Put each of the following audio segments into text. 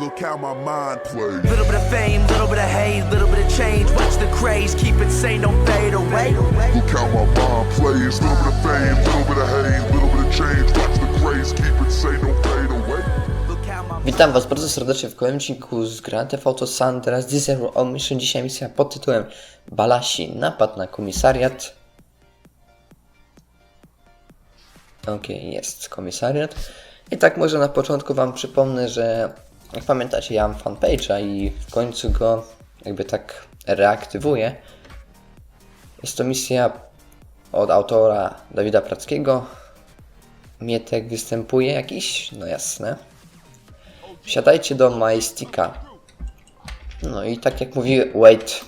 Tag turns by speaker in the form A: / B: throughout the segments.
A: Look how my mind plays.
B: Little bit of fame, little bit of hate, little bit of change. Watch the craze, keep it sane, don't fade away.
A: Look how my mind plays. Little bit of fame, little bit of hate, little bit of change. Watch the craze, keep it sane, don't fade away.
C: Witam Was bardzo serdecznie w kolejnym odcinku z Grand Theft Auto San Andreas Zero o Mission. Dzisiaj misja pod tytułem Balasi, napad na komisariat. Okej, jest komisariat. I tak może na początku Wam przypomnę, że jak pamiętacie, ja mam fanpage'a i w końcu go jakby tak reaktywuję. Jest to misja od autora Dawida Prackiego. Mietek występuje jakiś? No jasne. Wsiadajcie do Majestika. No i tak jak mówi Wait.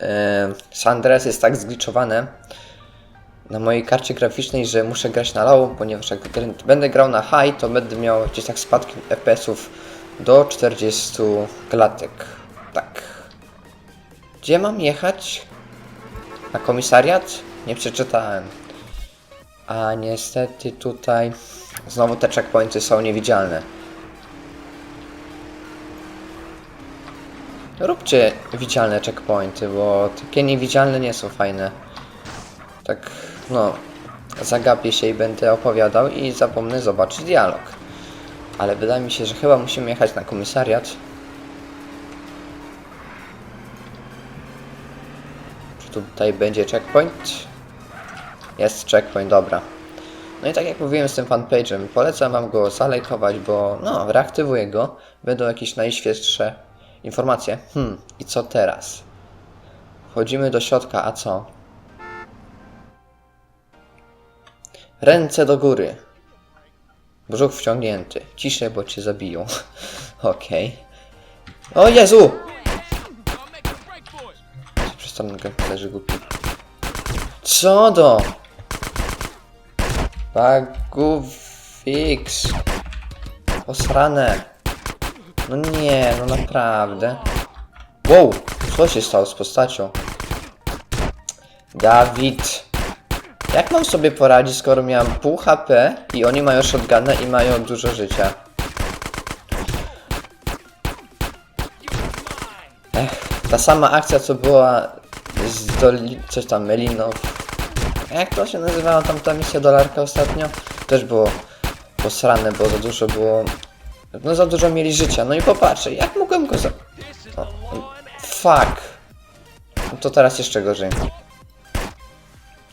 C: E, San Andreas jest tak zgliczowane na mojej karcie graficznej, że muszę grać na low, ponieważ jak będę grał na high, to będę miał gdzieś tak spadki FPS-ów do 40 klatek. Tak. Gdzie mam jechać? Na komisariat? Nie przeczytałem. A niestety tutaj znowu te checkpointy są niewidzialne. Róbcie widzialne checkpointy, bo takie niewidzialne nie są fajne. Tak, no, zagapię się i będę opowiadał i zapomnę zobaczyć dialog. Ale wydaje mi się, że chyba musimy jechać na komisariat. Czy tutaj będzie checkpoint? Jest checkpoint, dobra. No i tak jak mówiłem z tym fanpage'em, polecam wam go zalajkować, bo no, reaktywuję go. Będą jakieś najświeższe informacje. Hmm, i co teraz? Wchodzimy do środka, a co? Ręce do góry. Brzuch wciągnięty. Ciszej, bo cię zabiją. Okej. O Jezu! Przestanę leży głupi. Co do? Bagu fix. Posrane. No nie, no naprawdę. Wow, co się stało z postacią? Dawid. Jak mam sobie poradzić, skoro miałem pół HP i oni mają shotgunę i mają dużo życia? Ech, ta sama akcja co była z Doli... coś tam, Melinow. Jak to się nazywała tam ta misja dolarka ostatnio? Też było posrane, bo za dużo było... No za dużo mieli życia. No i popatrzę, jak mogłem go za... O, fuck. No to teraz jeszcze gorzej.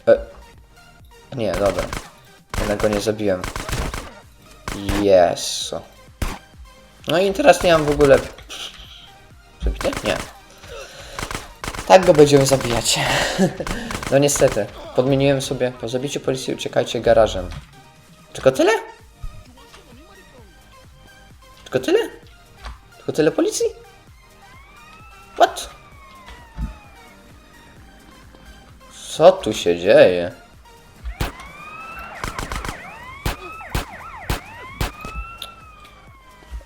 C: E... Nie, dobra. Jednak go nie zabiłem. Jesu. No i teraz nie mam w ogóle... Zabite? Nie. Tak go będziemy zabijać. no niestety. Podmieniłem sobie. Po zabiciu policji uciekajcie garażem. Tylko tyle? Tylko tyle? Tylko tyle policji? What? Co tu się dzieje?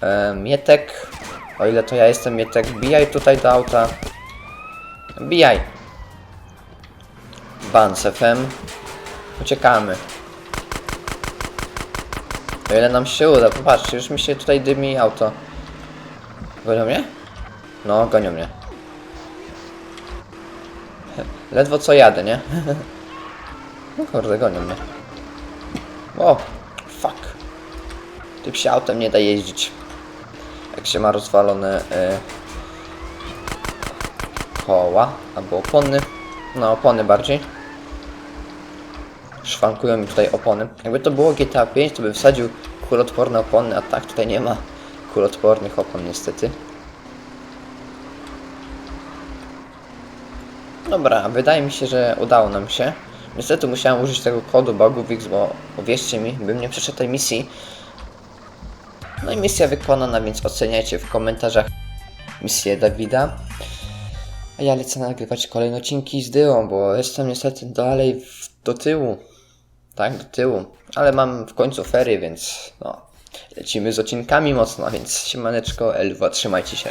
C: E, Mietek, o ile to ja jestem Mietek, bijaj tutaj do auta. Bijaj. Ban z FM. Uciekamy. O ile nam się uda, popatrzcie, już mi się tutaj dymi auto. Gonią mnie? No, gonią mnie. Ledwo co jadę, nie? No kurde, gonią mnie. O, fuck. Tym się autem nie da jeździć. Jak się ma rozwalone e, koła albo opony. No, opony bardziej. Szwankują mi tutaj opony. Jakby to było GTA 5, to by wsadził kulotworne opony, a tak tutaj nie ma kulotwornych opon niestety. Dobra, wydaje mi się, że udało nam się. Niestety musiałem użyć tego kodu bugwix, bo uwierzcie mi, bym nie przeszedł tej misji. No i misja wykonana, więc oceniajcie w komentarzach misję Dawida. A ja lecę nagrywać kolejne odcinki z Dyą, bo jestem niestety dalej w, do tyłu. Tak, do tyłu. Ale mam w końcu ferie, więc no, lecimy z odcinkami mocno, więc siemaneczko, Elwa, trzymajcie się.